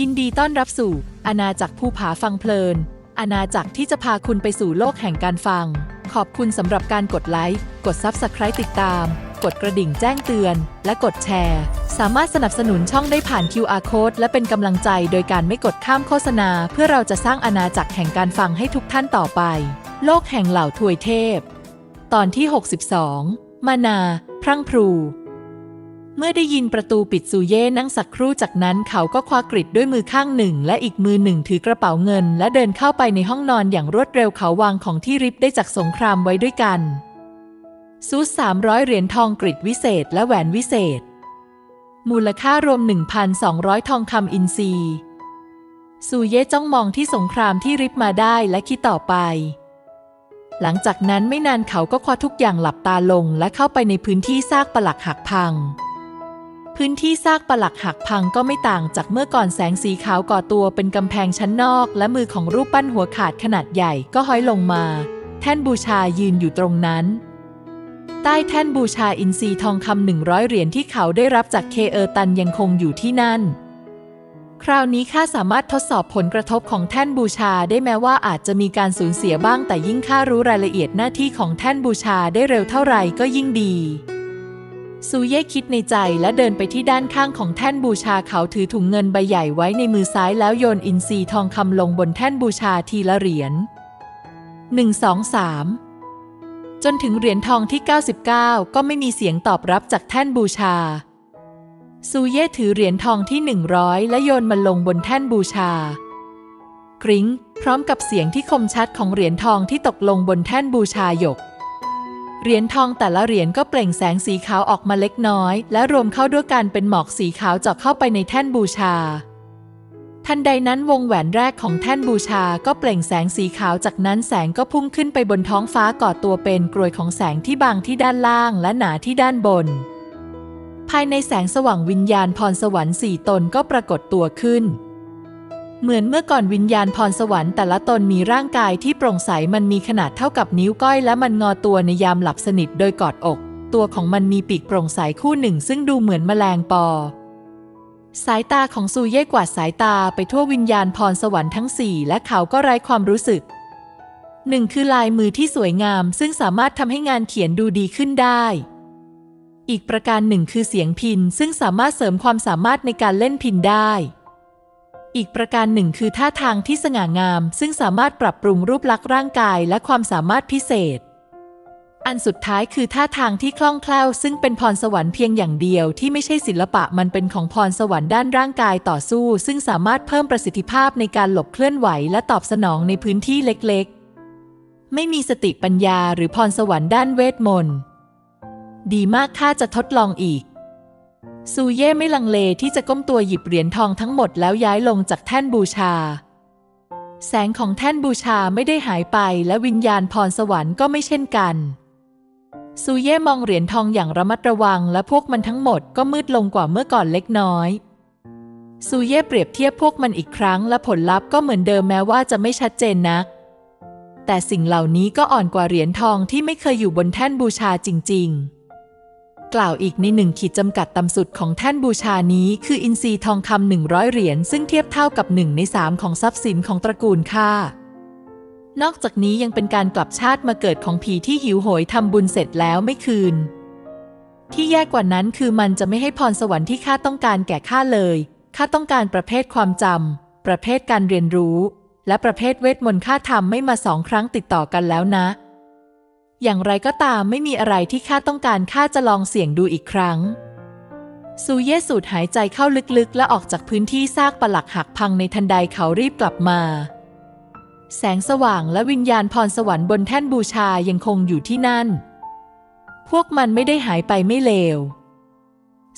ยินดีต้อนรับสู่ อาณาจักรภูผาฟังเพลิน อาณาจักรที่จะพาคุณไปสู่โลกแห่งการฟัง ขอบคุณสำหรับการกดไลค์ กด Subscribe ติดตาม กดกระดิ่งแจ้งเตือน และกดแชร์ สามารถสนับสนุนช่องได้ผ่าน QR Code และเป็นกำลังใจโดยการไม่กดข้ามโฆษณา เพื่อเราจะสร้างอาณาจักรแห่งการฟังให้ทุกท่านต่อไป โลกแห่งเหล่าทวยเทพ ตอนที่ 62 มานา พรั่งพรู เมื่อได้ยินประตูปิดซูเย่นั่งสักครู่จากนั้นเขาก็คว้ากริดด้วยมือข้างหนึ่ง และอีกมือหนึ่งถือกระเป๋าเงิน และเดินเข้าไปในห้องนอนอย่างรวดเร็วเขาวางของที่ริบได้จากสงครามไว้ด้วยกัน ซูส300เหรียญทองกริดวิเศษและแหวนวิเศษ มูลค่ารวม 1,200 ทองคำอินซีซูเย่จ้องมองที่สงครามที่ริบมาได้และคิดต่อไปหลังจากนั้นไม่นานเขาก็คว้าทุกอย่างหลับตาลง และเข้าไปในพื้นที่ซากปลักหักพัง พื้นที่ซากปลักหักพังก็ไม่ต่างจากเมื่อก่อนแสงสีขาวก่อตัวเป็นกำแพงชั้นนอก และมือของรูปปั้นหัวขาดขนาดใหญ่ก็ห้อยลงมา แท่นบูชายืนอยู่ตรงนั้น ใต้แท่นบูชาอินทรีทองคำหนึ่งร้อยเหรียญที่เขาได้รับจากเคเออร์ตันยังคงอยู่ที่นั่น คราวนี้ข้าสามารถทดสอบผลกระทบของแท่นบูชาได้แม้ว่าอาจจะมีการสูญเสียบ้างแต่ยิ่งข้ารู้รายละเอียดหน้าที่ของแท่นบูชาได้เร็วเท่าไหร่ก็ยิ่งดี ซูเย่คิดในใจและเดินไปที่ด้านข้างของแท่นบูชาเขาถือถุงเงินใบใหญ่ไว้ในมือซ้ายแล้วโยนอินทรีทองคำลงบนแท่นบูชาทีละเหรียญหนึ่งสองสามจนถึงเหรียญทองที่ 99 ก็ไม่มีเสียงตอบรับจากแท่นบูชา ซูเย่ถือเหรียญทองที่ 100 และโยนมันลงบนแท่นบูชากริ้งพร้อมกับเสียงที่คมชัดของเหรียญทองที่ตกลงบนแท่นบูชาหยก เหรียญทองแต่ละเหรียญก็เปล่งแสงสีขาวออกมาเล็กน้อย และรวมเข้าด้วยกันเป็นหมอกสีขาวเจาะเข้าไปในแท่นบูชา ทันใดนั้นวงแหวนแรกของแท่นบูชาก็เปล่งแสงสีขาวจากนั้นแสงก็พุ่งขึ้นไปบนท้องฟ้าก่อตัวเป็นกรวยของแสงที่บางที่ด้านล่างและหนาที่ด้านบน ภายในแสงสว่างวิญญาณพรสวรรค์สี่ตนก็ปรากฏตัวขึ้น เหมือนเมื่อก่อนวิญญาณพรสวรรค์แต่ละตนมีร่างกายที่โปร่งใสมันมีขนาดเท่ากับนิ้วก้อย และมันงอตัวในยามหลับสนิทโดยกอดอก ตัวของมันมีปีกโปร่งใสคู่หนึ่ง ซึ่งดูเหมือนแมลงปอ สายตาของซูเย่กวาดสายตาไปทั่ววิญญาณพรสวรรค์ทั้งสี่และเขาก็ไร้ความรู้สึกหนึ่งคือลายมือที่สวยงาม ซึ่งสามารถทำให้งานเขียนดูดีขึ้นได้ อีกประการหนึ่งคือเสียงพินซึ่งสามารถเสริมความสามารถในการเล่นพินได้ อีกประการหนึ่งคือท่าทางที่สง่างาม ซึ่งสามารถปรับปรุงรูปลักษณ์ร่างกายและความสามารถพิเศษ อันสุดท้ายคือท่าทางที่คล่องแคล่ว ซึ่งเป็นพรสวรรค์เพียงอย่างเดียวที่ไม่ใช่ศิลปะมันเป็นของพรสวรรค์ด้านร่างกายต่อสู้ ซึ่งสามารถเพิ่มประสิทธิภาพในการหลบเคลื่อนไหว และตอบสนองในพื้นที่เล็กๆ ไม่มีสติปัญญาหรือพรสวรรค์ด้านเวทมนต์ดีมากข้าจะทดลองอีก ซูเย่ไม่ลังเลที่จะก้มตัวหยิบเหรียญทองทั้งหมดแล้วย้ายลงจากแท่นบูชา แสงของแท่นบูชาไม่ได้หายไปและวิญญาณพรสวรรค์ก็ไม่เช่นกันซูเย่มองเหรียญทองอย่างระมัดระวังและพวกมันทั้งหมดก็มืดลงกว่าเมื่อก่อนเล็กน้อยซูเย่เปรียบเทียบพวกมันอีกครั้งและผลลัพธ์ก็เหมือนเดิมแม้ว่าจะไม่ชัดเจนนัก แต่สิ่งเหล่านี้ก็อ่อนกว่าเหรียญทองที่ไม่เคยอยู่บนแท่นบูชาจริง ๆ กล่าวอีกในหนึ่งขีดจำกัดต่ำสุดของแท่นบูชานี้ คืออินทรีย์ทองคำหนึ่งร้อยเหรียญซึ่งเทียบเท่ากับหนึ่งในสามของทรัพย์สินของตระกูลข้านอกจากนี้ยังเป็นการกลับชาติมาเกิดของผีที่หิวโหยทำบุญเสร็จแล้วไม่คืน ที่แย่กว่านั้นคือมันจะไม่ให้พรสวรรค์ที่ข้าต้องการแก่ข้าเลยข้าต้องการประเภทความจำประเภทการเรียนรู้ และประเภทเวทมนต์ข้าทำไม่มาสองครั้งติดต่อกันแล้วนะ อย่างไรก็ตามไม่มีอะไรที่ข้าต้องการข้าจะลองเสี่ยงดูอีกครั้ง ซูเย่สูดหายใจเข้าลึกๆ และออกจากพื้นที่ซากปลักหักพังในทันใดเขารีบกลับมา แสงสว่างและวิญญาณพรสวรรค์บนแท่นบูชายังคงอยู่ที่นั่น พวกมันไม่ได้หายไปไม่เลว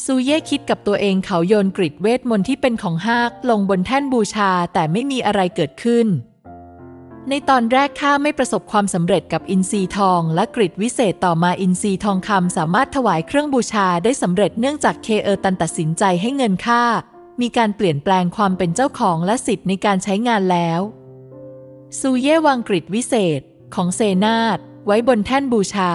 ซูเย่คิดกับตัวเองเขาโยนกริดเวทมนต์ที่เป็นของฮากลงบนแท่นบูชาแต่ไม่มีอะไรเกิดขึ้น ในตอนแรกข้าไม่ประสบความสำเร็จกับอินทรีทองและกริดวิเศษต่อมาอินทรีทองคำสามารถถวายเครื่องบูชาได้สำเร็จเนื่องจากเคเออร์ตันตัดสินใจให้เงินค่า มีการเปลี่ยนแปลงความเป็นเจ้าของและสิทธิ์ในการใช้งานแล้วซูเย่วางกริดวิเศษของเซนาตไว้บนแท่นบูชา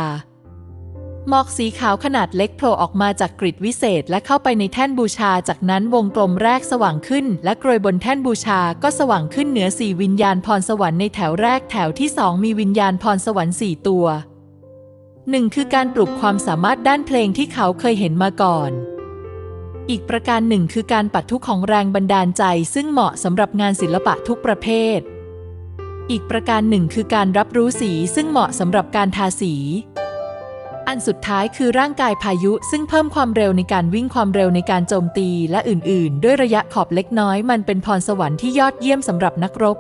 หมอกสีขาวขนาดเล็กโผล่ออกมาจากกริดวิเศษและเข้าไปในแท่นบูชา จากนั้นวงกลมแรกสว่างขึ้น และกรวยบนแท่นบูชาก็สว่างขึ้นเหนือสี่วิญญาณพรสวรรค์ในแถวแรกแถวที่สองมีวิญญาณพรสวรรค์สี่ตัวหนึ่งคือการปลุกความสามารถด้านเพลงที่เขาเคยเห็นมาก่อน อีกประการหนึ่งคือการปัดทุกของแรงบันดาลใจซึ่งเหมาะสำหรับงานศิลปะทุกประเภท อีกประการหนึ่งคือการรับรู้สีซึ่งเหมาะสำหรับการทาสี อันสุดท้ายคือร่างกายพายุ ซึ่งเพิ่มความเร็วในการวิ่งความเร็วในการโจมตีและอื่น ๆ ด้วยระยะขอบเล็กน้อย มันเป็นพรสวรรค์ที่ยอดเยี่ยมสำหรับนักรบ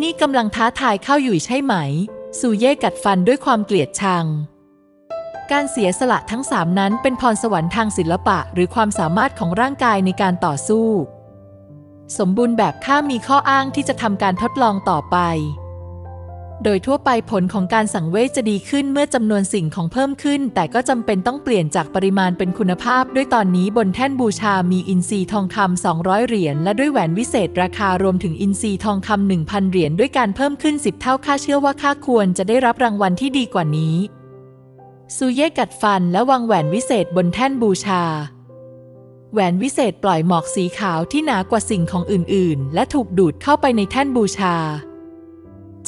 นี่กำลังท้าทายเข้าอยู่ใช่ไหม ซูเย่กัดฟันด้วยความเกลียดชัง การเสียสละทั้งสามนั้นเป็นพรสวรรค์ทางศิลปะ หรือความสามารถของร่างกายในการต่อสู้ สมบูรณ์แบบข้ามีข้ออ้างที่จะทำการทดลองต่อไป โดยทั่วไปผลของการสังเวชจะดีขึ้นเมื่อจำนวนสิ่งของเพิ่มขึ้น แต่ก็จำเป็นต้องเปลี่ยนจากปริมาณเป็นคุณภาพ ด้วยตอนนี้บนแท่นบูชามีอินทรีทองคำ200 เหรียญและด้วยแหวนวิเศษราคารวมถึงอินทรีทองคำ1,000 เหรียญด้วยการเพิ่มขึ้น 10 เท่าค่าเชื่อว่าค่าควรจะได้รับรางวัลที่ดีกว่านี้ซูเย่กัดฟันและวางแหวนวิเศษบนแท่นบูชา แหวนวิเศษปล่อยหมอกสีขาวที่หนากว่าสิ่งของอื่น ๆ และถูกดูดเข้าไปในแท่นบูชา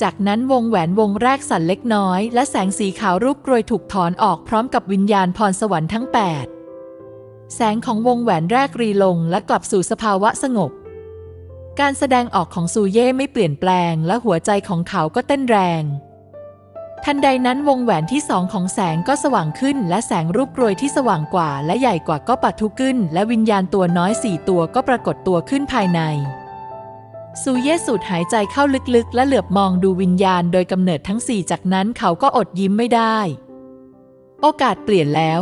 จากนั้นวงแหวนวงแรกสั่นเล็กน้อย และแสงสีขาวรูปกรวยถูกถอนออกพร้อมกับวิญญาณพรสวรรค์ทั้ง 8 แสงของวงแหวนแรกรีลงและกลับสู่สภาวะสงบ การแสดงออกของซูเย่ไม่เปลี่ยนแปลง และหัวใจของเขาก็เต้นแรง ทันใดนั้นวงแหวนที่สองของแสงก็สว่างขึ้น และแสงรูปกรวยที่สว่างกว่า และใหญ่กว่าก็ปัทุขึ้น และวิญญาณตัวน้อยสี่ตัวก็ปรากฏตัวขึ้นภายใน ซูเยสูดหายใจเข้าลึกๆ และเหลือบมองดูวิญญาณโดยกำเนิดทั้งสี่จากนั้นเขาก็อดยิ้มไม่ได้ โอกาสเปลี่ยนแล้ว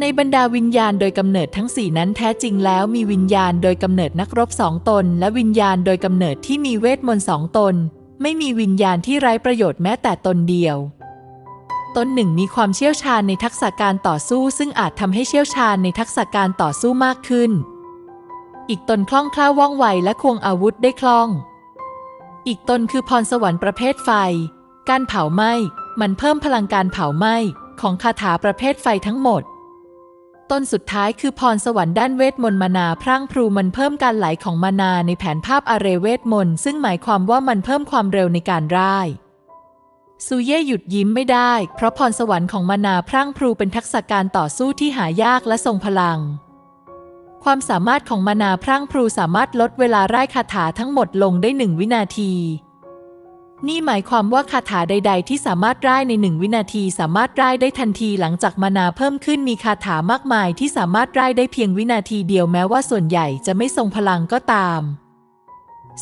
ในบรรดาวิญญาณโดยกำเนิดทั้งสี่นั้นแท้จริงแล้วมีวิญญาณโดยกำเนิดนักรบสองตน และวิญญาณโดยกำเนิดที่มีเวทมนต์สองตน ไม่มีวิญญาณที่ไร้ประโยชน์แม้แต่ตนเดียวตนหนึ่งมีความเชี่ยวชาญในทักษะการต่อสู้ ซึ่งอาจทำให้เชี่ยวชาญในทักษะการต่อสู้มากขึ้น อีกตนคล่องแคล่วว่องไวและควงอาวุธได้คล่อง อีกตนคือพรสวรรค์ประเภทไฟ การเผาไหม้มันเพิ่มพลังการเผาไหม้ของคาถาประเภทไฟทั้งหมด ต้นสุดท้ายคือพรสวรรค์ด้านเวทมนต์มานาพรั่งพรูมันเพิ่มการไหลของมานาในแผนภาพอาเรเวทมนต์ซึ่งหมายความว่ามันเพิ่มความเร็วในการร่ายซูเย่หยุดยิ้มไม่ได้ เพราะพรสวรรค์ของมานาพรั่งพรูเป็นทักษะการต่อสู้ที่หายากและทรงพลัง ความสามารถของมานาพรั่งพรูสามารถลดเวลาไร่ายคาถาทั้งหมดลงได้หนึ่งวินาที นี่หมายความว่าคาถาใด ๆ ที่สามารถไร่ายในหนึ่งวินาทีสามารถไร่ายได้ทันทีหลังจากมานาเพิ่มขึ้นมีคาถามากมายที่สามารถไร่ายได้เพียงวินาทีเดียวแม้ว่าส่วนใหญ่จะไม่ทรงพลังก็ตาม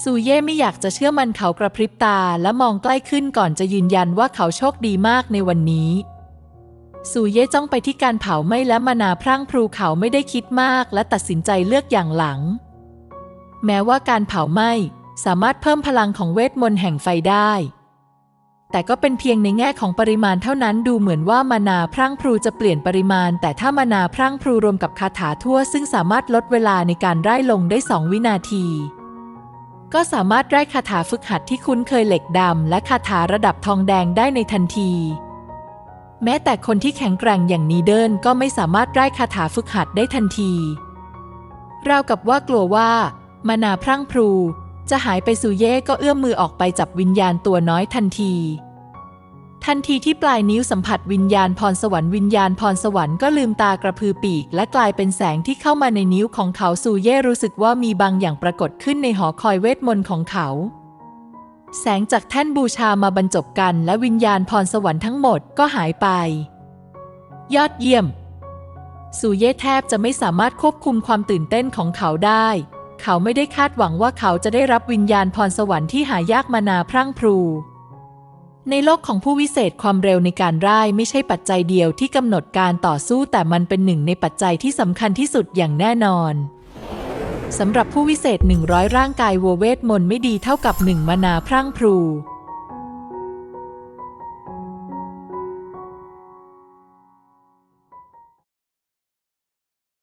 ซูเย่ไม่อยากจะเชื่อมันเขากระพริบตาและมองใกล้ขึ้นก่อนจะยืนยันว่าเขาโชคดีมากในวันนี้ ซูเย่จ้องไปที่การเผาไหม้และมานาพรั่งพรูเขาไม่ได้คิดมากและตัดสินใจเลือกอย่างหลัง แม้ว่าการเผาไหม้สามารถเพิ่มพลังของเวทมนต์แห่งไฟได้ แต่ก็เป็นเพียงในแง่ของปริมาณเท่านั้นดูเหมือนว่ามานาพรั่งพรูจะเปลี่ยนปริมาณ แต่ถ้ามานาพรั่งพรูรวมกับคาถาทั่ว ซึ่งสามารถลดเวลาในการไร่ลงได้2วินาที ก็สามารถไร่คาถาฝึกหัดที่คุ้นเคยเหล็กดำและคาถาระดับทองแดงได้ในทันที แม้แต่คนที่แข็งแกร่งอย่างนีเดิลก็ไม่สามารถร่ายคาถาฝึกหัดได้ทันที ราวกับว่ากลัวว่า มานาพรั่งพรู จะหายไปซูเย่ก็เอื้อมมือออกไปจับวิญญาณตัวน้อยทันที ทันทีที่ปลายนิ้วสัมผัสวิญญาณพรสวรรค์วิญญาณพรสวรรค์ก็ลืมตากระพือปีก และกลายเป็นแสงที่เข้ามาในนิ้วของเขาซูเย่รู้สึกว่ามีบางอย่างปรากฏขึ้นในหอคอยเวทมนต์ของเขา แสงจากแท่นบูชามาบรรจบกันและวิญญาณพรสวรรค์ทั้งหมดก็หายไป ยอดเยี่ยมซูเย่แทบจะไม่สามารถควบคุมความตื่นเต้นของเขาได้ เขาไม่ได้คาดหวังว่าเขาจะได้รับวิญญาณพรสวรรค์ที่หายากมานาพรั่งพรู ในโลกของผู้วิเศษความเร็วในการร่ายไม่ใช่ปัจจัยเดียวที่กำหนดการต่อสู้แต่มันเป็นหนึ่งในปัจจัยที่สำคัญที่สุดอย่างแน่นอน สำหรับผู้วิเศษ 100 ร่างกายวัวเวทมนต์ไม่ดีเท่ากับหนึ่งมนาพรั่งพรู